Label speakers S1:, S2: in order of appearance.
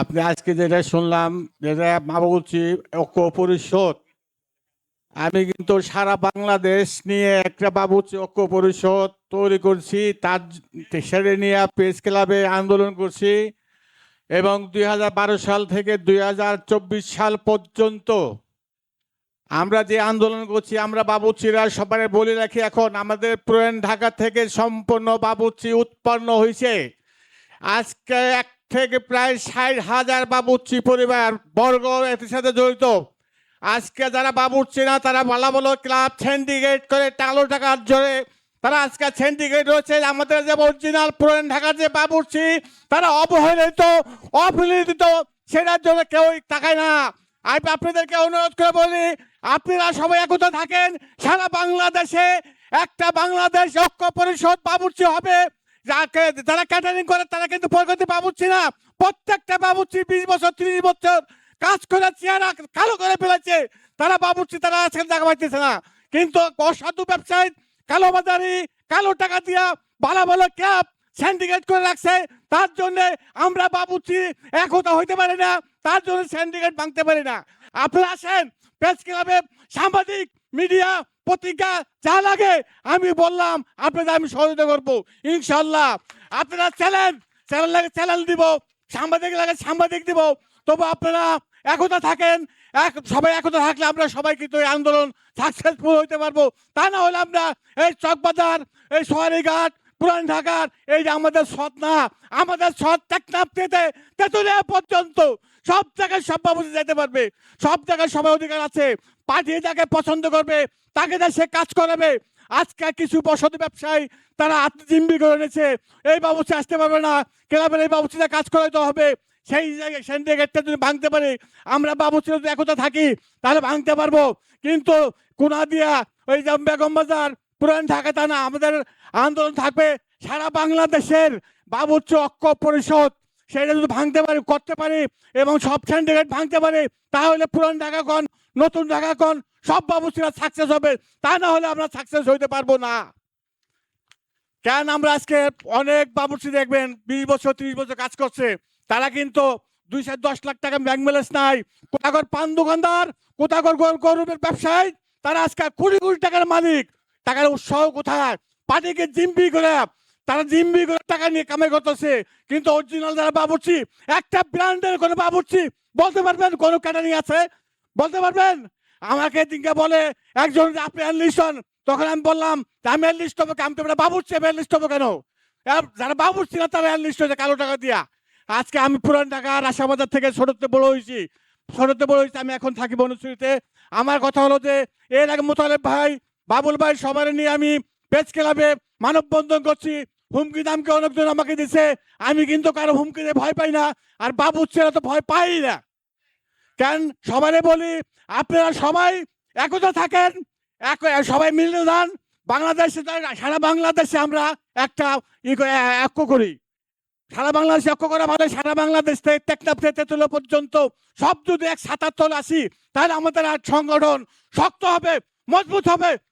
S1: আপনি আজকে যেটা শুনলাম, যেটা মা বলছি ঐক্য পরিষদ আমি কিন্তু সারা বাংলাদেশ নিয়ে একটা বাবুচি ঐক্য পরিষদ তৈরি করছি, তার সেটা নিয়ে প্রেস ক্লাবে আন্দোলন করছি এবং দু হাজার বারো সাল থেকে দুই হাজার চব্বিশ সাল পর্যন্ত আমরা যে আন্দোলন করছি, আমরা বাবুচিরা সবাই বলে রাখি এখন, আমাদের পুরান ঢাকা থেকে সম্পূর্ণ বাবুচি উৎপন্ন হয়েছে। আজকে এক থেকে প্রায় ষাট হাজার বাবুর্চি পরিবার, বর্গ এর সাথে জড়িত। আজকে যারা বাবুর্চি না, তারা ভালো ভালো ক্লাব সিন্ডিকেট করে টালো টাকার জোরে তারা আজকে সিন্ডিকেট রয়েছে। আমাদের যে অরিজিনাল পুরান ঢাকার যে বাবুর্চি, তারা অবহেলিত অবহেলিত সেটার জন্য কেউ তাকায় না। আমি আপনাদেরকে অনুরোধ করে বলি, আপনারা সবাই একতা থাকেন, সারা বাংলাদেশে একটা বাংলাদেশ ঐক্য পরিষদ বাবুর্চি হবে। যারা ক্যাটারিং করে, তারা কিন্তু প্রগতি বাবুচ্ছি না। প্রত্যেকটা বাবুচ্ছি বিশ বছর, ত্রিশ বছর কাজ করে চেহারা কালো করে ফেলেছে। তারা বাবুচ্ছি তারা আজকে জায়গা পাইতেছে না। কিন্তু অসাধু ব্যবসায়ী, কালো বাজারি, কালো টাকা দিয়া ভালো ভালো ক্যাব সিন্ডিকেট করে রাখছে। তার জন্য আমরা বাবুচ্ছি একতা হইতে পারি না। তার জন্য সিন্ডিকেট ভাঙতে পারি না। আপনারা আসেন প্রেস ক্লাবে সাংবাদিক মিডিয়া পত্রিকা যা লাগে আমি বললাম, আপনাদের আমি সহযোগিতা করব। ইনশাল্লাহ আপনারা চ্যালেঞ্জ চ্যানেল লাগে চ্যানেল দিব সাংবাদিক লাগে সাংবাদিক দিব। তবু আপনারা একতা থাকেন, এক, সবাই একতা থাকলে আমরা সবাই কিন্তু এই আন্দোলন সাকসেসফুল হইতে পারব। তা না হলে আমরা এই চকবাজার, এই সোয়ারিঘাট পুরান ঢাকার, এই যে আমাদের সৎ না, আমাদের সৎ টেকনাফ থেকে তেতুলিয়া পর্যন্ত সব জায়গায় সব বাবুজি যেতে পারবে। সব জায়গায় সবাই অধিকার আছে। পার্টি যাকে পছন্দ করবে, তাকে দিয়ে সে কাজ করাবে। আজকে কিছু বসতি ব্যবসায়ী, তারা আত্মজিম্বি করে এনেছে। এই বাবুচি আসতে পারবে না। ক্লাবের এই বাবুচিটা কাজ করাইতে হবে। সেই জায়গায় সিন্ডিকেটটা যদি ভাঙতে পারি, আমরা বাবুচি যদি একতা থাকি, তাহলে ভাঙতে পারব। কিন্তু কোনা দিয়া, ওই যে বেগম বাজার, পুরান ঢাকা তা না, আমাদের আন্দোলন থাকবে সারা বাংলাদেশের। বাবুচি ঐক্য পরিষদ সেটা যদি ভাঙতে পারি, করতে পারি এবং সব সিন্ডিকেট ভাঙতে পারি, তাহলে পুরান ঢাকা কোন, নতুন ঢাকা কোন, সব বাবুচিরা সাকসেস হবে। তা না হলে আমরা সাকসেস হইতে পারব না। কেন আমরা আজকে অনেক বাবুর্চি দেখবেন, বিশ বছর, ত্রিশ বছর কাজ করছে, তারা কিন্তু দুইশো, দশ লাখ টাকা ব্যাংক ব্যালেন্স নাই। কোথাকর পান দোকানদার, কোথাকর গরুবের ব্যবসায়ী, তারা আজকে কুড়ি কোটি টাকার মালিক। টাকার উৎসাহ কোথায়? পার্টিকে জিম্বি করে তারা জিম্বি করে টাকা নিয়ে কামাই করতেছে। কিন্তু অরিজিনাল যারা বাবুর্চি, একটা ব্র্যান্ডের কোনো বাবুর্চি, বলতে পারবেন কোনো ক্যাটারিং আছে? বলতে পারবেন? আমাকে দিনকে বলে, একজন আপনি অ্যানলিস্ট হন। তখন আমি বললাম আমি অ্যানলিস্ট হব আমি তো বাবুর্চি আমি অ্যানলিস্ট হব কেন? যারা বাবুর্চি না, তারা অ্যানলিস্ট হয়েছে কালো টাকা দিয়া। আজকে আমি পুরান ঢাকা রাশাবাজার থেকে ছোটতে বড় হয়েছি। ছোটতে বড় হয়েছি, আমি এখন থাকি বনশ্রীতে। আমার কথা হলো যে, এর আগে মোতালেব ভাই, বাবুল ভাই সবার নিয়ে আমি পেজ ক্লাবে মানববন্ধন করছি। হুমকি দামকে অনেকজন আমাকে দিছে। আমি কিন্তু কারও হুমকিতে ভয় পাই না, আর বাবুচ্ছেরা তো ভয় পাই না। কেন? সবাই বলি, আপনারা সবাই একতা থাকেন, এক, সবাই মিলে যান। বাংলাদেশে সারা বাংলাদেশে আমরা একটা ঐক্য করি। সারা বাংলাদেশে ঐক্য করা মানে সারা বাংলাদেশ থেকে টেকনাফ থেকে তেতুলিয়া পর্যন্ত সব যদি এক সাতাত্তর আসি, তাহলে আমাদের আর সংগঠন শক্ত হবে, মজবুত হবে।